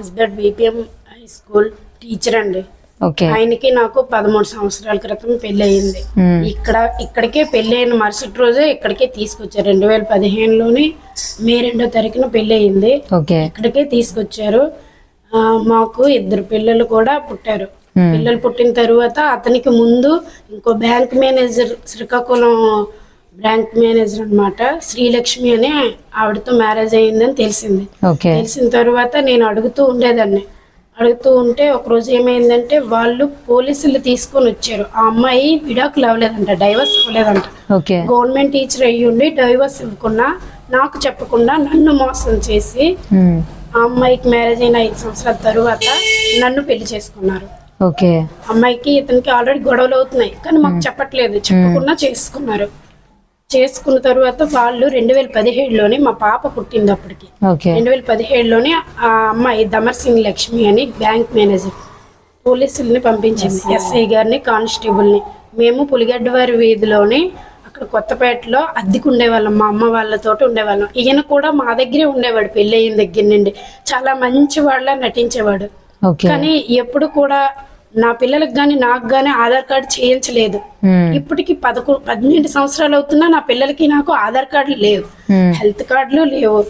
Husband BPM high school teacher అండి. ఆయనకి నాకు పదమూడు సంవత్సరాల క్రితం పెళ్ళి అయింది. ఇక్కడ ఇక్కడికే పెళ్ళి అయిన మరుసటి రోజే ఇక్కడికే తీసుకొచ్చారు. రెండు వేల పదిహేనులోని మే రెండో తారీఖున పెళ్ళి అయింది ఇక్కడికే తీసుకొచ్చారు. మాకు ఇద్దరు పిల్లలు కూడా పుట్టారు. పిల్లలు పుట్టిన తర్వాత అతనికి ముందు ఇంకో bank manager Srikakulam bank manager అన్నమాట. శ్రీలక్ష్మి అని ఆవిడతో మ్యారేజ్ అయ్యిందని తెలిసింది. తెలిసిన తర్వాత నేను అడుగుతూ ఉండేదాన్ని. అడుగుతూ ఉంటే ఒకరోజు ఏమైందంటే వాళ్ళు పోలీసులు తీసుకొని వచ్చారు. ఆ అమ్మాయి విడాకులు అవ్వలేదంట డైవర్స్ అవ్వలేదంట. గవర్నమెంట్ టీచర్ అయ్యి ఉండి డైవర్స్ ఇవ్వకుండా నాకు చెప్పకుండా నన్ను మోసం చేసి. ఆ అమ్మాయికి మ్యారేజ్ అయిన ఐదు సంవత్సరాల తరువాత నన్ను పెళ్ళి చేసుకున్నారు. అమ్మాయికి ఇతనికి ఆల్రెడీ గొడవలు అవుతున్నాయి కానీ మాకు చెప్పట్లేదు చెప్పకుండా చేసుకున్నారు. చేసుకున్న తర్వాత వాళ్ళు రెండు వేల పదిహేడులోనే మా పాప పుట్టింది అప్పటికి రెండు వేల పదిహేడులోనే ఆ అమ్మాయి దమర్ సింగ్ లక్ష్మి అని బ్యాంక్ మేనేజర్ పోలీసుల్ని పంపించింది. ఎస్ఐ గారిని కానిస్టేబుల్ని. మేము పులిగడ్డ వారి వీధిలోని అక్కడ కొత్తపేటలో అద్దెకు ఉండేవాళ్ళం. మా అమ్మ వాళ్ళతో ఉండేవాళ్ళం. ఈయన కూడా మా దగ్గరే ఉండేవాడు పెళ్ళి అయిన దగ్గర నుండి. చాలా మంచి వాళ్ళ నటించేవాడు. కానీ ఎప్పుడు కూడా నా పిల్లలకు కానీ నాకు కానీ ఆధార్ కార్డు చేయించలేదు. ఇప్పటికి పదకొ పన్నెండు సంవత్సరాలు అవుతున్నా నా పిల్లలకి నాకు ఆధార్ కార్డులు లేవు. హెల్త్ కార్డులు లేవు.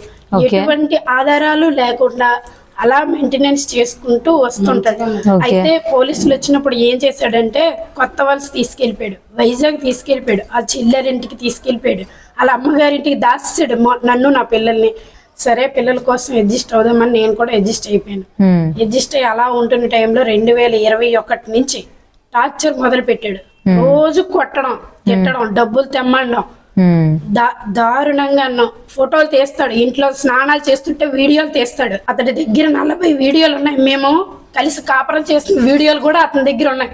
ఎటువంటి ఆధారాలు లేకుండా అలా మెయింటెనెన్స్ చేసుకుంటూ వస్తుంటాడు ఓకే. అయితే పోలీసులు వచ్చినప్పుడు ఏం చేశాడంటే కొత్త వలస తీసుకెళ్ళిపోయాడు. వైజాగ్ తీసుకెళ్ళిపోయాడు. ఆ చిల్లరింటికి తీసుకెళ్ళిపోయాడు. అలా అమ్మగారింటికి మొ- నన్ను నా పిల్లల్ని. సరే పిల్లల కోసం అడ్జస్ట్ అవుదామని నేను కూడా అడ్జస్ట్ అయిపోయాను. అడ్జస్ట్ అయ్యి అలా ఉంటున్న టైంలో రెండు వేల ఇరవై ఒకటి నుంచి టార్చర్ మొదలు పెట్టాడు రోజు కొట్టడం తిట్టడం డబ్బులు తెమ్మడం దారుణంగా అన్నాం. ఫోటోలు తీస్తాడు ఇంట్లో స్నానాలు చేస్తుంటే వీడియోలు తీస్తాడు. అతడి దగ్గర నలభై వీడియోలు ఉన్నాయి. మేము కలిసి కాపురం చేసిన వీడియోలు కూడా అతని దగ్గర ఉన్నాయి.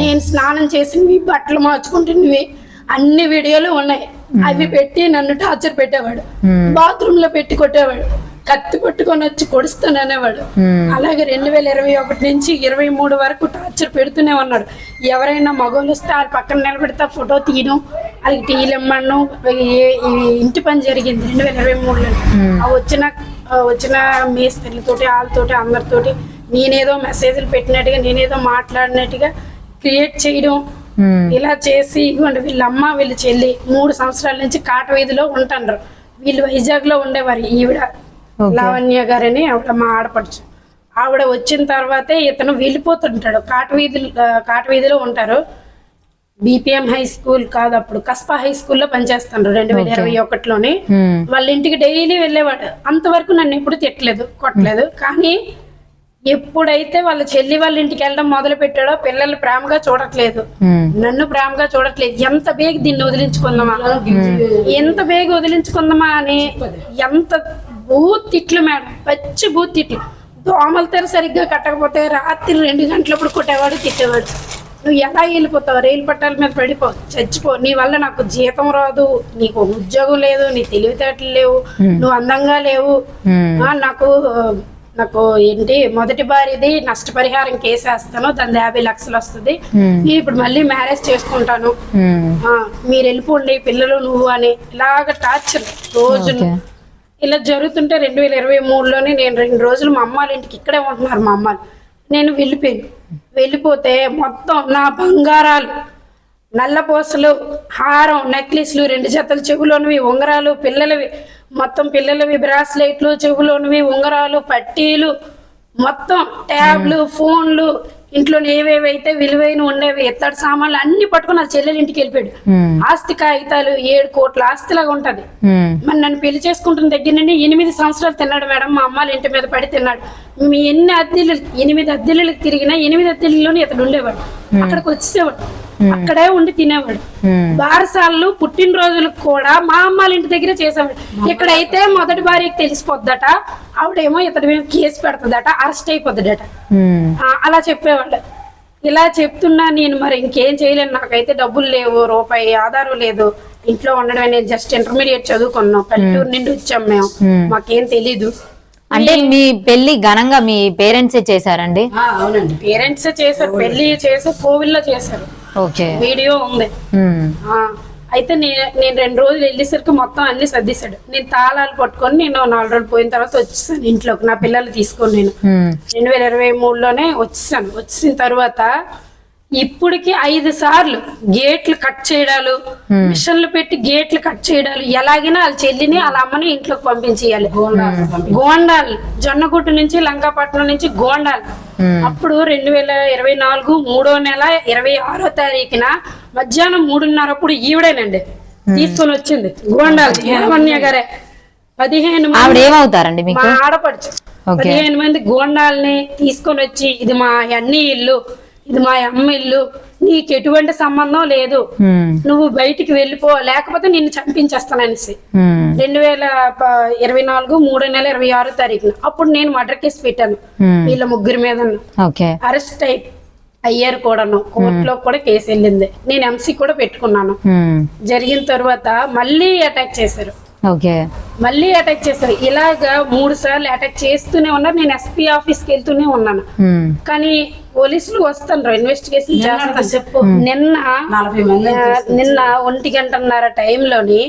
నేను స్నానం చేసినవి బట్టలు మార్చుకుంటున్నవి అన్ని వీడియోలు ఉన్నాయి. అవి పెట్టి నన్ను టార్చర్ పెట్టేవాడు. బాత్రూమ్లో పెట్టి కొట్టేవాడు. కత్తి పట్టుకొని వచ్చి కొడుస్తాను అనేవాడు. మ్మ్. అలాగే రెండు వేల ఇరవై ఒకటి నుంచి ఇరవై మూడు వరకు టార్చర్ పెడుతూనే ఉన్నాడు. ఎవరైనా మగవాళ్ళు వస్తే వాళ్ళ పక్కన నిలబెడతా ఫోటో తీయడం వాళ్ళకి టీలు ఈ ఇంటి పని జరిగింది రెండు వేల ఇరవై మూడులో. వచ్చిన వచ్చిన మేస్త్రిలతోటి వాళ్ళతోటి అందరితోటి నేనేదో మెసేజ్లు పెట్టినట్టుగా నేనేదో మాట్లాడినట్టుగా క్రియేట్ చేయడం. ఇలా చేసి ఇవ్వండి. వీళ్ళ అమ్మ వీళ్ళ చెల్లి మూడు సంవత్సరాల నుంచి కాట వీధిలో ఉంటుండ్రు వీళ్ళు వైజాగ్లో ఉండేవారు. ఈవిడ. లావణ్య గారని ఆవిడ మా ఆడపడుచు. ఆవిడ వచ్చిన తర్వాతే ఇతను వెళ్ళిపోతుంటాడు. కాట వీధి కాట వీధిలో ఉంటారు. బీపీఎం హై స్కూల్ కాదు అప్పుడు. కస్పా హై స్కూల్లో పనిచేస్తాను రెండు వేల ఇరవై ఒకటిలోనే. వాళ్ళ ఇంటికి డైలీ వెళ్ళేవాడు. అంతవరకు నన్ను ఎప్పుడు తిట్టలేదు కొట్టలేదు. కానీ ఎప్పుడైతే వాళ్ళ చెల్లి వాళ్ళ ఇంటికి వెళ్ళడం మొదలు పెట్టాడో పిల్లలు ప్రేమగా చూడట్లేదు. నన్ను ప్రేమగా చూడట్లేదు. ఎంత బేగ దీన్ని వదిలించుకుందామా? ఎంత బేగ వదిలించుకుందామా అని ఎంత బూత్ తిట్లు మేడం. పచ్చి బూత్ తిట్లు దోమల తెర సరిగ్గా కట్టకపోతే రాత్రి రెండు గంటలప్పుడు కొట్టేవాడు తిట్టేవాడు. నువ్వు ఎలా వెళ్ళిపోతావు? రైలు పట్టాల మీద పడిపో చచ్చిపో. నీ వల్ల నాకు జీతం రాదు నీకు ఉద్యోగం లేదు నీ తెలివితేటలు లేవు నువ్వు అందంగా లేవు. నాకు నాకు ఏంటి మొదటి భార్యది నష్టపరిహారం కేసేస్తాను దాని యాభై లక్షలు వస్తుంది. నేను ఇప్పుడు మళ్ళీ మ్యారేజ్ చేసుకుంటాను. మీరు వెళ్ళిపోండి పిల్లలు నువ్వు అని ఇలాగ టార్చర్ రోజు. ఇలా జరుగుతుంటే రెండు వేల ఇరవై మూడులోనే నేను రెండు రోజులు మా అమ్మాళ్ళ ఇంటికి ఇక్కడే ఉంటున్నారు మా అమ్మాలు నేను వెళ్ళిపోయాను. వెళ్ళిపోతే మొత్తం నా బంగారాలు నల్లపూసలు హారం నెక్లెస్లు రెండు జతలు చెవులోనివి ఉంగరాలు పిల్లలవి మొత్తం పిల్లలవి బ్రాస్లెట్లు చెవులోనివి ఉంగరాలు పట్టీలు మొత్తం ట్యాబ్లు ఫోన్లు ఇంట్లో ఏవేవైతే విలువైన ఉండేవి ఎత్తడి సామాన్లు అన్ని పట్టుకుని ఆ చెల్లెలు ఇంటికి వెళ్ళిపోయాడు. ఆస్తి కాగితాలు ఏడు కోట్ల ఆస్తిలాగా ఉంటది. మరి నన్ను పెళ్ళి చేసుకుంటున్న దగ్గర నుండి ఎనిమిది సంవత్సరాలు తిన్నాడు మేడం మా అమ్మాళ్ళ ఇంటి మీద పడి తిన్నాడు. మీ ఎన్ని అద్దెలు ఎనిమిది అద్దెలకు తిరిగినా ఎనిమిది అద్దెల్లోనే ఇతడు ఉండేవాడు. అక్కడికి వచ్చేసేవాడు. అక్కడే ఉండి తినేవాడు. బారసాలు పుట్టినరోజులకు కూడా మా అమ్మాళ్ళ ఇంటి దగ్గరే చేసేవాడు. ఇక్కడైతే మొదటి భార్యకి తెలిసిపోద్దట ఆవిడేమో ఇతడి మీద కేసు పెడుతుందట అరెస్ట్ అయిపోద్దట అలా చెప్పేవాళ్ళు. ఇలా చెప్తున్నా నేను మరి ఇంకేం చేయలేను. నాకైతే డబ్బులు లేవు రూపాయి ఆధారం లేదు. ఇంట్లో ఉండడమే నేను జస్ట్ ఇంటర్మీడియట్ చదువుకున్నాం. పల్లెటూరు నుండి వచ్చాం మేము. మాకేం తెలీదు. అంటే మీ పెళ్ళి ఘనంగా మీ పేరెంట్సే చేశారండి? అవునండి. పేరెంట్స్ చేశారు పెళ్ళి చేసి కోవిల్లో చేశారు. వీడియో ఉంది. అయితే నేను రెండు రోజులు వెళ్ళేసరికి మొత్తం అన్ని సర్దిశాడు. నేను తాళాలు పట్టుకొని నేను నాలుగు రోజులు పోయిన తర్వాత వచ్చేసాను ఇంట్లోకి. నా పిల్లలు తీసుకొని నేను. రెండు వేల ఇరవై మూడులోనే వచ్చేసాను. వచ్చిన తర్వాత ఇప్పటికి ఐదు సార్లు గేట్లు కట్ చేయడాలు మిషన్లు పెట్టి గేట్లు కట్ చేయడాలు ఎలాగైనా వాళ్ళ చెల్లిని వాళ్ళ అమ్మని ఇంట్లోకి పంపించేయాలి. గోండాలు జొన్నగుట్టు నుంచి లంకాపట్నం నుంచి గోండాలు. అప్పుడు రెండు వేల ఇరవై నాలుగు మూడో నెల ఇరవై ఆరో తారీఖున మధ్యాహ్నం మూడున్నర అప్పుడు ఈవిడేనండి తీసుకొని వచ్చింది. గోండాలు లావణ్య గారే. పదిహేను మంది ఏమవుతారండి మా ఆడపడుచు. పదిహేను మంది గోండాల్ని తీసుకొని వచ్చి ఇది మా అన్ని ఇల్లు. ఇది మా అమ్మ ఇల్లు. నీకు ఎటువంటి సంబంధం లేదు. నువ్వు బయటికి వెళ్ళిపో లేకపోతే నిన్ను చంపించేస్తాననేసి. ఉమ్, రెండు వేల ఇరవై నాలుగు మూడో నెల ఇరవై ఆరో తారీఖున. అప్పుడు నేను మర్డర్ కేసు పెట్టాను. వీళ్ళ ముగ్గురి మీద అరెస్ట్ అయి అయ్యారు కూడాను. కోర్టులో కూడా కేసు వెళ్ళింది. నేను ఎంసీ కూడా పెట్టుకున్నాను. జరిగిన తర్వాత మళ్ళీ అటాక్ చేశారు. ఓకే. మళ్ళీ అటాక్ చేశారు. ఇలాగా మూడు సార్లు అటాక్ చేస్తూనే ఉన్నారు. నేను ఎస్పీ ఆఫీస్కి వెళ్తూనే ఉన్నాను. కానీ పోలీసులు వస్తారు ఇన్వెస్టిగేషన్ చేస్తారు నిన్న మంది ఆ, నిన్న ఒంటి గంటన్నర టైంలోని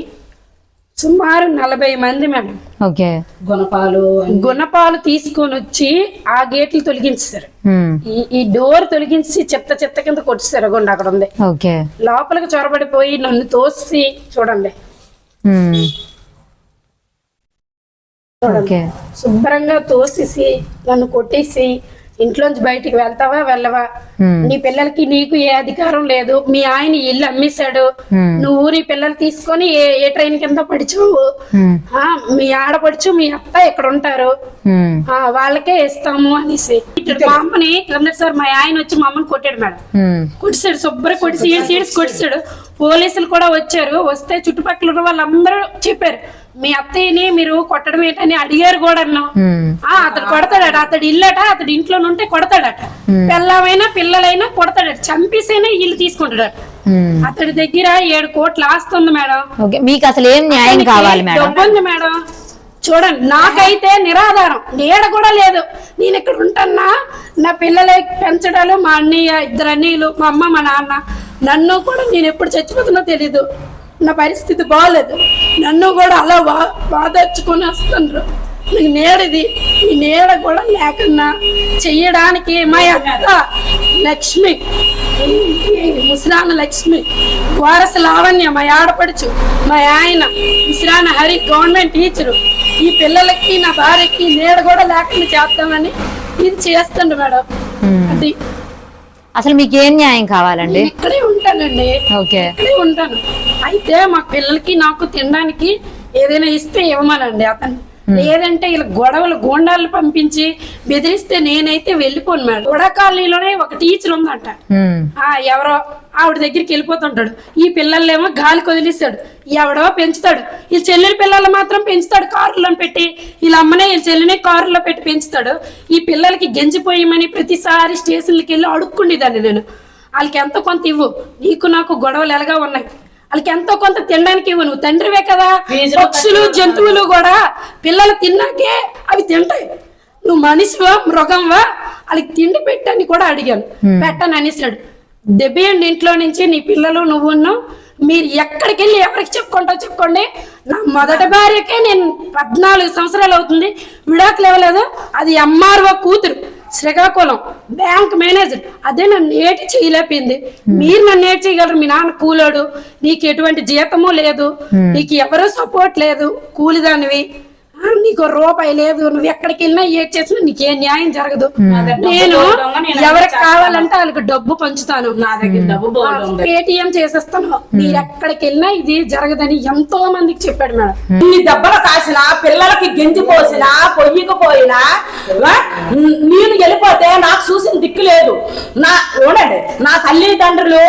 సుమారు నలభై మంది మేడం ఓకే. గుణపాలు గుణపాలు తీసుకొని వచ్చి ఆ గేట్లు తొలగించారు ఈ డోర్ తొలగించి చెత్త చెత్త కింద కొట్టేశారు గుండా అక్కడ ఉంది. ఓకే. లోపలికి చొరబడిపోయి నన్ను తోసి చూడండి. శుభ్రంగా తోసేసి నన్ను కొట్టేసి ఇంట్లోంచి బయటికి వెళ్తావా వెళ్ళవా? నీ పిల్లలకి నీకు ఏ అధికారం లేదు. మీ ఆయన ఇల్లు అమ్మేశాడు. నువ్వు నీ పిల్లలు తీసుకొని ఏ ఏ ట్రైన్ కింద పడిచావు? మీ ఆడపడుచు మీ అత్త ఇక్కడ ఉంటారు. ఆ, వాళ్ళకే ఇస్తాము అనేసి. మా అమ్మని సార్ మా ఆయన వచ్చి మా అమ్మని కొట్టాడు మేడం. కొట్టిసాడు శుభ్ర కొట్టి సీడ్స్ కొట్టిసాడు పోలీసులు కూడా వచ్చారు. వస్తే చుట్టుపక్కల ఉన్న వాళ్ళందరూ చెప్పారు. మీ అత్తయ్యని మీరు కొట్టడం ఏంటని అడిగారు కూడా ఆ అతడు కొడతాడట. అతడు ఇల్లట అతడు ఇంట్లో ఉంటే కొడతాడట. పిల్లమైనా పిల్లలైనా కొడతాడట. చంపేసైనా ఇల్లు తీసుకుంటాడట. అతడి దగ్గర ఏడు కోట్లు ఆస్తుంది మేడం. మీకు అసలు ఏం న్యాయం కావాలి మేడం? డబ్బు ఉంది మేడం. చూడండి నాకైతే నిరాధారం. నీడ కూడా లేదు. నేను ఇక్కడ ఉంటున్నా నా పిల్లలే పెంచడాలు మా అన్నయ్య ఇద్దరు అన్నయ్యలు మా అమ్మ మా నాన్న. నన్ను కూడా నేను ఎప్పుడు చచ్చిపోతున్నా తెలీదు. నా పరిస్థితి బాగాలేదు నన్ను కూడా అలా బా బాధర్చుకొని వస్తుండ్రు. నాకు నీడది ఈ నీడ కూడా లేకున్నా చెయ్యడానికి మా అత్త లక్ష్మి ఈ ముసలాన లక్ష్మి వారస లావణ్య మా ఆడపడుచు మా ఆయన ముసలాన హరి గవర్నమెంట్ టీచరు. ఈ పిల్లలకి నా భార్యకి నీడ కూడా లేకుండా చేస్తామని ఇది చేస్తుండ్రు మేడం. అది అసలు మీకు ఏం న్యాయం కావాలండి? ఇక్కడే ఉంటానండి. ఓకే. ఇక్కడే ఉంటాను. అయితే మా పిల్లలకి నాకు తినడానికి ఏదైనా ఇస్తే ఇవ్వమనండి అతను. లేదంటే ఇలా గొడవలు గోండాలు పంపించి బెదిరిస్తే నేనైతే వెళ్ళిపోను మేడం. గొడ కాలనీలోనే ఒక టీచర్ ఉందంట. ఎవరో ఆవిడ దగ్గరికి వెళ్ళిపోతుంటాడు. ఈ పిల్లలేమో గాలి వదిలేస్తాడు. ఎవడో పెంచుతాడు. వీళ్ళ చెల్లెల పిల్లలు మాత్రం పెంచుతాడు. కారులో పెట్టి వీళ్ళ అమ్మనే వీళ్ళ చెల్లినే కారులో పెట్టి పెంచుతాడు. ఈ పిల్లలకి గెంజిపోయమని ప్రతిసారి స్టేషన్లకి వెళ్ళి అడుక్కుండేదాన్ని నేను. వాళ్ళకి ఎంతో కొంత ఇవ్వు. నీకు నాకు గొడవలు ఎలాగా ఉన్నాయి? వాళ్ళకి ఎంతో కొంత తినడానికి ఇవ్వు. నువ్వు తండ్రివే కదా. పక్షులు జంతువులు కూడా పిల్లలు తిన్నాకే అవి తింటాయి. నువ్వు మనిషివా మృగంవా? వాళ్ళకి తిండి పెట్టని కూడా అడిగాను. పెట్టని అనేసాడు. దెబ్బేయండి ఇంట్లో నుంచి? నీ పిల్లలు నువ్వును మీరు ఎక్కడికి వెళ్ళి ఎవరికి చెప్పుకుంటావు చెప్పుకోండి. నా మొదటి భార్యకే నేను పద్నాలుగు సంవత్సరాలు అవుతుంది. విడాకులు ఇవ్వలేదు. అది ఎంఆర్ఓ కూతురు. Srikakulam bank manager. అదే నన్ను ఏటి చేయలేపింది. మీరు నన్ను ఏటి చేయగలరు. మీ నాన్న కూలోడు. నీకు ఎటువంటి జీతము లేదు. నీకు ఎవరు సపోర్ట్ లేదు. కూలిదానివి. నీకు రూపాయి లేదు నువ్వు ఎక్కడికి వెళ్ళినా ఏడ్ చేసినా నీకేం న్యాయం జరగదు. నేను ఎవరికి కావాలంటే వాళ్ళకి డబ్బు పంచుతాను. నా దగ్గర డబ్బు పేటిఎం చేసేస్తాను. మీరు ఎక్కడికి వెళ్ళినా ఇది జరగదని ఎంతో మందికి చెప్పాడు మేడం. ఇన్ని దెబ్బలు కాసినా పిల్లలకి గెంజి పోసినా పొయ్యికి పోయినా ఆ, నేను వెళ్ళిపోతే నాకు చూసిన దిక్కు లేదు. నా చూడండి నా తల్లిదండ్రులు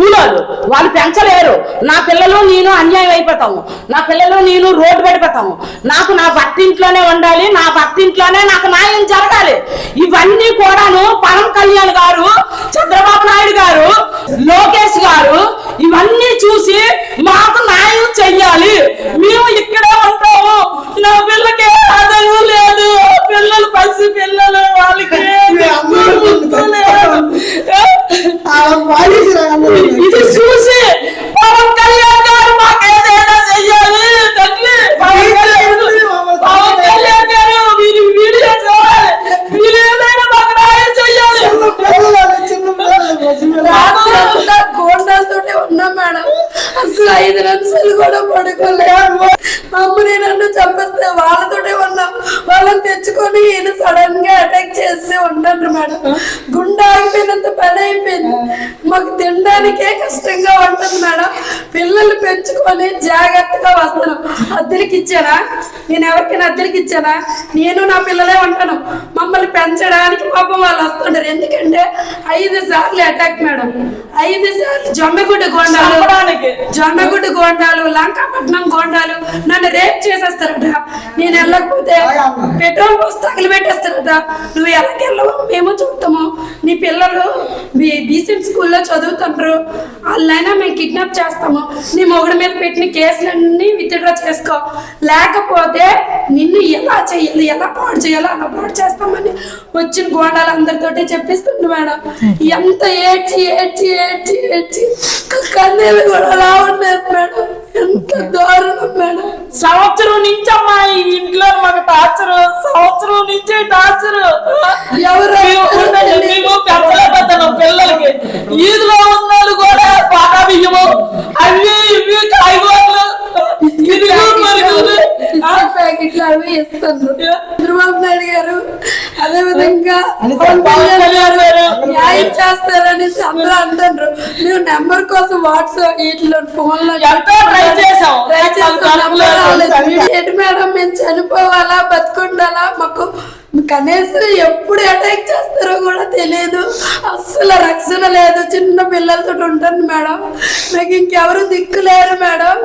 కూలోళ్ళు. వాళ్ళు పెంచలేరు. నా పిల్లలు నేను అన్యాయం అయిపోతాము. నా పిల్లలు నేను రోడ్డు పడిపోతాము నాకు నా భర్త ఇంట్లోనే ఉండాలి. నా భర్త ఇంట్లోనే నాకు న్యాయం జరగాలి. ఇవన్నీ కూడాను పవన్ కళ్యాణ్ గారు చంద్రబాబు నాయుడు గారు లోకేష్ గారు ఇవన్నీ చూసి మాకు న్యాయం చెయ్యాలి. అసలు కూడా పడుకోలేము అమ్మ అమ్మని నన్ను చంపేస్తే వాళ్ళతోటే ఉన్నాం. వాళ్ళని తెచ్చుకొని ఈయన సడన్గా అటాక్ చేస్తే ఉన్నాను మేడం. గుండె ఆగిపోయినంత పని అయిపోయింది. మాకు తినడానికే కష్టంగా ఉంటుంది మేడం. పిల్లలు పెంచుకొని జాగ్రత్తగా వస్తాను. అద్దెలకి ఇచ్చారా? నేను ఎవరికైనా అద్దెలకి ఇచ్చానా? నేను నా పిల్లలే ఉంటాను. మమ్మల్ని పెంచడానికి పాపం వాళ్ళు వస్తుంటారు. ఎందుకంటే ఐదు సార్లు అటాక్ మేడం. ఐదు సార్లు జొమ్మగుడ్డ కొండ జొన్న జొన్నగుడ్డ గోండాలు లంకాపట్నం గోండాలు నన్ను రేప్ చేసేస్తారట. నేను వెళ్ళకపోతే పెట్రోల్ పోసి తగిలిపెట్టేస్తారట నువ్వు ఎలాగ వెళ్ళవు? మేము చూస్తాము. నీ పిల్లలు మీ డీసెంట్ స్కూల్లో చదువుతుంటారు వాళ్ళైనా మేము కిడ్నాప్ చేస్తాము. నీ మొగుడు మీద పెట్టిన కేసులన్నీ విత్డ్రా చేసుకో. లేకపోతే నిన్ను ఎలా చేయాలి ఎలా పాడు చేయాలో అలా పాడు చేస్తామని వచ్చిన గోండాలు అందరితోటి చెప్పిస్తుంది మేడం. ఎంత ఏడ్చి ఏడ్చి ఏడ్చి ఏడ్చి కన్నీళ్ళు కూడా మేడం? ఎంత దారుణం మేడం? సంవత్సరం నుంచి అమ్మా ఈ ఇంట్లో మాకు టార్చర్. సంవత్సరం నుంచే టార్చర్. ఎవరు మేము పెంచలేకపోతాను పిల్లలకి. ఈదులో ఉన్నాళ్ళు కూడా బాగా బియ్యము అవి ఇవి కాయగూరలు. ప్యాకెట్లు అవి ఇస్తారు చంద్రబాబు నాయుడు గారు అదే విధంగా. న్యాయం చేస్తారనేసి అందరూ అంటారు మేము నెంబర్ కోసం వాట్సాప్ వీటిలో ఫోన్లో మేడం మేము చనిపోవాలా బతుకుండాలా మాకు కనీసం ఎప్పుడు అటాక్ చేస్తారో కూడా తెలియదు అస్సలు రక్షణ లేదు. చిన్న పిల్లలతో ఉంటాను మేడం. నాకు ఇంకెవరు దిక్కు లేరు మేడం.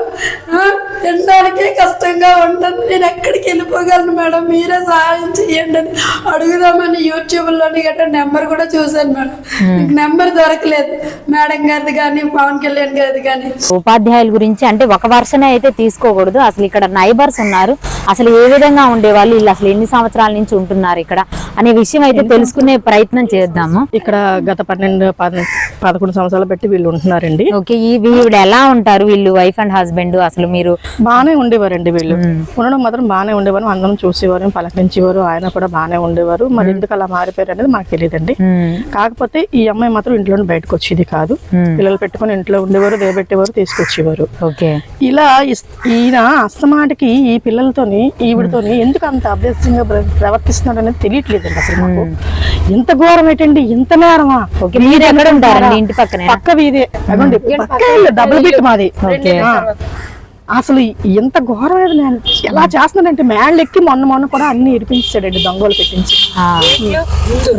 తినడానికే కష్టంగా ఉంటుంది. నేను ఎక్కడికి వెళ్ళిపోగలను మేడం? మీరే సహాయం చేయండి అని అడుగుదామని యూట్యూబ్లోని గట్రా నెంబర్ కూడా చూశాను మేడం. నాకు నెంబర్ దొరకలేదు. మేడం గారిది కానీ పవన్ కళ్యాణ్ గారిది కానీ. ఉపాధ్యాయుల గురించి అంటే ఒక వర్షనే అయితే తీసుకోకూడదు. అసలు ఇక్కడ నైబర్స్ ఉన్నారు. అసలు ఏ విధంగా ఉండేవాళ్ళు? వీళ్ళు అసలు ఎన్ని సంవత్సరాల నుంచి ఉంటున్నారు ఇక్కడ అనే విషయం అయితే తెలుసుకునే ప్రయత్నం చేద్దాము. ఇక్కడ గత పన్నెండు పద- పదకొండు సంవత్సరాలు పెట్టి వీళ్ళు ఉంటున్నారండి. ఓకే ఈ వీవిడ ఎలా ఉంటారు? వీళ్ళు వైఫ్ అండ్ హస్బెండ్ అసలు మీరు బాగానే ఉండేవారండి వీళ్ళు. ఉండడం మాత్రం బాగానే ఉండేవారు. అందరం చూసేవారు పలకరించేవారు ఆయన కూడా బాగానే ఉండేవారు. మరి ఎందుకు అలా మారిపోయారు అనేది మాకు తెలియదండి. కాకపోతే ఈ అమ్మాయి మాత్రం ఇంట్లో బయటకు వచ్చేది కాదు పిల్లలు పెట్టుకొని ఇంట్లో ఉండేవారు దేబెట్టేవారు తీసుకొచ్చేవారు. ఓకే. ఇలా ఈయన అస్తమాటికి ఈ పిల్లలతోని ఈవిడతోని ఎందుకు అంత అభ్యసంగా ప్రవర్తిస్తున్నాడు అనేది తెలియట్లేదండి అసలు మాకు. ఎంత ఘోరం ఏంటండి? ఎంత నేరమా? మీరు ఎక్కడ ఉంటారండి ఇంటి పక్కనే? పక్క వీధే. డబుల్ బిట్ మాది. అసలు ఎంత ఘోరమైన నేను. ఎలా చేస్తున్నాడంటే మేళ్ళు ఎక్కి మొన్న మొన్న కూడా అన్ని ఇరిపించాడండి దొంగలు పెట్టించి. ఆ.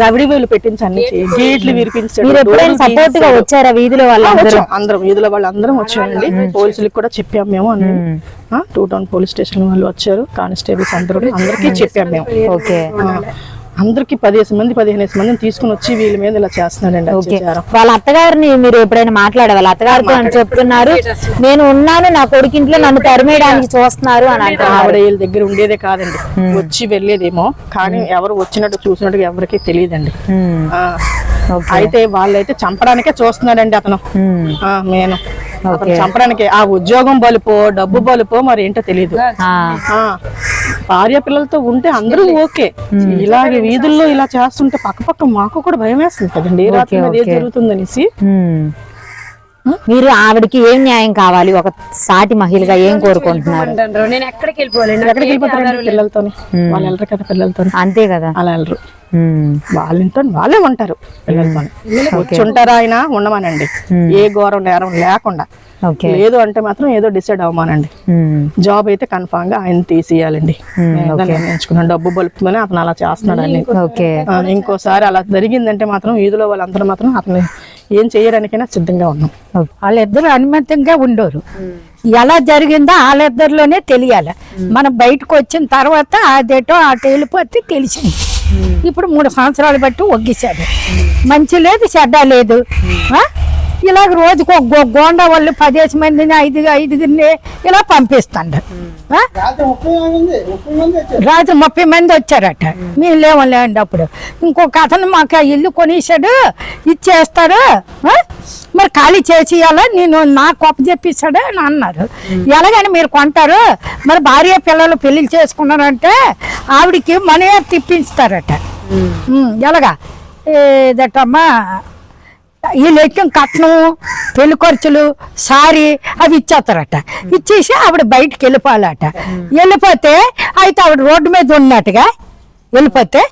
రవిడి వేలు పెట్టించి అన్ని చే- గేట్లు విరిపించాడు సపోర్ట్గా. వచ్చారా వీధిలో అందరం వీధిలో వాళ్ళు అందరం వచ్చారండి పోలీసులకు కూడా చెప్పాం మేము అన్ని. టూ టౌన్ పోలీస్ స్టేషన్ వాళ్ళు వచ్చారు కానిస్టేబుల్స్ అందరూ అందరికీ చెప్పాం మేము. ఓకే అందరికి పదిహేను మంది పదిహేను మందిని తీసుకుని వచ్చి వీళ్ళ మీద ఇలా చేస్తున్నాడండి వాళ్ళ అత్తగారిని మీరు ఎప్పుడైనా మాట్లాడే వాళ్ళ అత్తగారితో అని చెప్తున్నారు. నేను ఉన్నాను నా కొడుకింట్లో నన్ను తరిమేయడానికి చూస్తున్నారు అని ఆవిడ వీళ్ళ దగ్గర ఉండేదే కాదండి. వచ్చి వెళ్ళేదేమో కానీ ఎవరు వచ్చినట్టు చూసినట్టు ఎవరికి తెలియదండి. అయితే వాళ్ళైతే చంపడానికే చూస్తున్నాడండి అతను. నేను. చంపడానికి. ఆ ఉద్యోగం బలుపో డబ్బు బలుపో మరి ఏంటో తెలియదు భార్య పిల్లలతో ఉంటే అందరూ ఓకే. ఇలాగే వీధుల్లో ఇలా చేస్తుంటే పక్క పక్క మాకు కూడా భయం వేస్తుంది కదండి రాత్రి జరుగుతుందనేసి. మ్మ్. మీరు ఆవిడకి ఏం న్యాయం కావాలి? ఒక సాటి మహిళగా ఏం కోరుకుంటున్నారు? అంటారు నేను ఎక్కడికి వెళ్ళిపోలేను ఎక్కడికి వెళ్ళిపోతారండి పిల్లలతోని? వాళ్ళు వెళ్ళరు కదా పిల్లలతోని. అంతే కదా. అలా వెళ్ళరు. వాళ్ళ ఇంట్లో వాళ్ళే ఉంటారు పిల్లలతో వచ్చి ఉంటారా ఆయన ఉండమనండి. ఏ ఘోరం నేరం లేకుండా. లేదు అంటే మాత్రం ఏదో డిసైడ్ అవ్వమానండి. మ్మ్. జాబ్ అయితే కన్ఫామ్గా ఆయన తీసేయాలండి. నేను అదే నిర్ణయించుకున్నాను డబ్బు బలుపుకొని అతను అలా చేస్తున్నాడని ఓకే ఆ, ఇంకోసారి అలా జరిగిందంటే మాత్రం వీధిలో వాళ్ళందరూ మాత్రం అతను ఏం చేయడానికైనా సిద్ధంగా ఉన్నాం. వాళ్ళిద్దరు అనుమతంగా ఉండరు. ఎలా జరిగిందో వాళ్ళిద్దరిలోనే తెలియాలి. మనం బయటకు వచ్చిన తర్వాత అదేటో అటు వెళ్ళిపోతే తెలిసింది. ఇప్పుడు మూడు సంవత్సరాలు బట్టి ఒగ్గిశాడు మంచి లేదు చెడ్డ లేదు. ఆ? ఇలాగ రోజుకు ఒక గోండా వాళ్ళు పదేసి మందిని ఐదు ఐదుగురిని ఇలా పంపిస్తాడు? రాజు ముప్పై మంది వచ్చారట. మేము లేవండి అప్పుడు ఇంకొక అతను మాకు ఇల్లు కొనేసాడు ఇచ్చేస్తాడు? మరి ఖాళీ చేసేయాలా? నేను నా కొప్ప చెప్పిస్తాడు అని అన్నారు. ఎలాగని మీరు కొంటారు? మరి భార్య పిల్లలు పెళ్ళి చేసుకున్నారంటే ఆవిడికి మనీ తిప్పిస్తారట. ఉమ్, ఎలాగా? ఏదటమ్మా? ఈ లెక్కం కట్నం పెళ్ళి ఖర్చులు సారీ అవి ఇచ్చేస్తారట. ఇచ్చేసి ఆవిడ బయటికి వెళ్ళిపోవాలట. వెళ్ళిపోతే అయితే ఆవిడ రోడ్డు మీద ఉన్నట్టుగా వెళ్ళిపోతే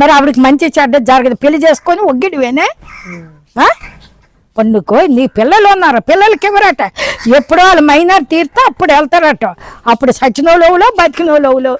మరి ఆవిడకి మంచి చెడ్డ జరగదు. పెళ్ళి చేసుకొని ఒగ్గిడివేనే పండుకో నీ పిల్లలు ఉన్నారు పిల్లలకి ఎవరట ఎప్పుడో వాళ్ళు మైనార్ తీరితే అప్పుడు వెళ్తారట. అప్పుడు సచినోళ్ళలో బతికినోళ్ళలో.